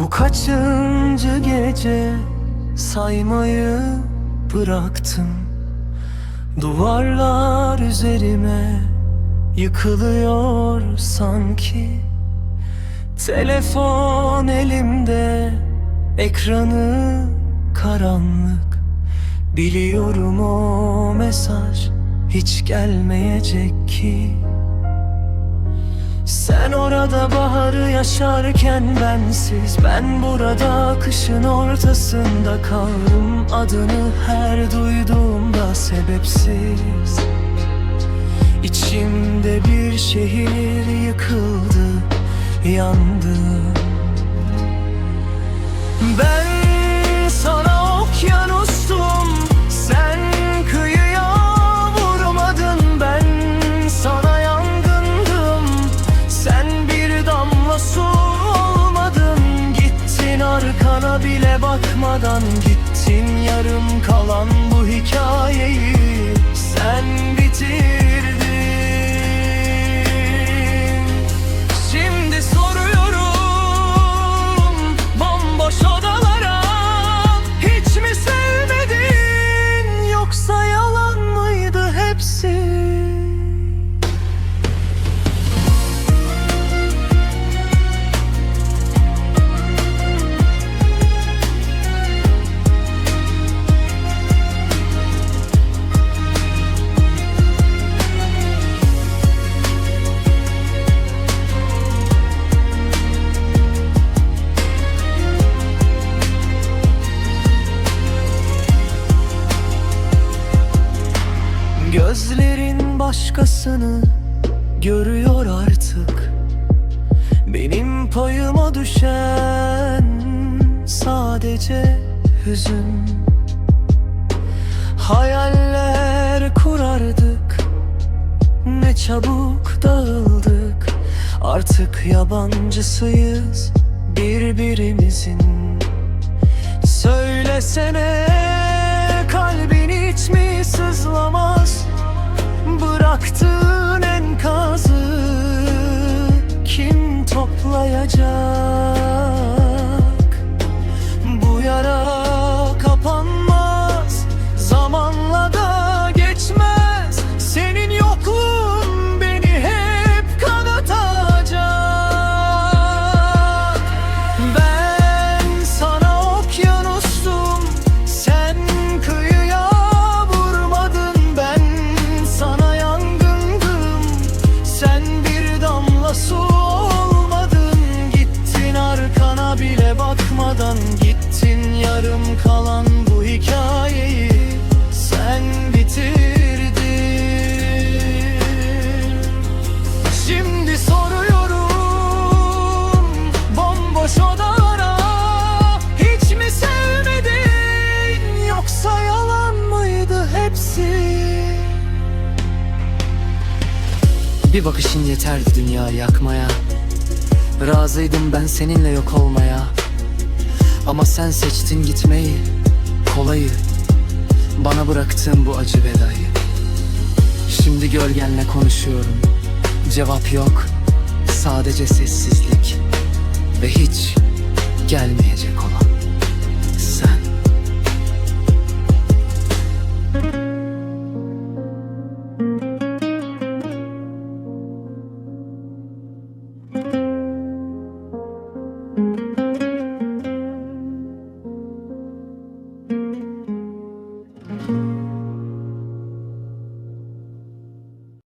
Bu kaçıncı gece saymayı bıraktım. Duvarlar üzerime yıkılıyor sanki. Telefon elimde ekranı karanlık. Biliyorum o mesaj hiç gelmeyecek ki sen orada baharı yaşarken bensiz. Ben burada kışın ortasında kaldım. Adını her duyduğumda sebepsiz. İçimde bir şehir yıkıldı, yandı. Ben bile bakmadan Gittin yarım kalan bu hikayeyi. Sen bitirdin Gözlerin başkasını görüyor artık. Benim payıma düşen sadece hüzün. Hayaller kurardık Ne çabuk dağıldık. Artık yabancısıyız birbirimizin. Söylesene Bıraktığın bakmadan Gittin yarım kalan bu hikayeyi Sen bitirdin. Şimdi soruyorum bomboş odalara Hiç mi sevmedin yoksa yalan mıydı hepsi? Bir bakışın yeterdi dünyayı yakmaya. Razıydım ben seninle yok olmaya Ama sen seçtin gitmeyi Kolayı. Bana bıraktığın bu acı vedayı. Şimdi gölgenle konuşuyorum. Cevap yok Sadece sessizlik. Ve hiç gelmeyecek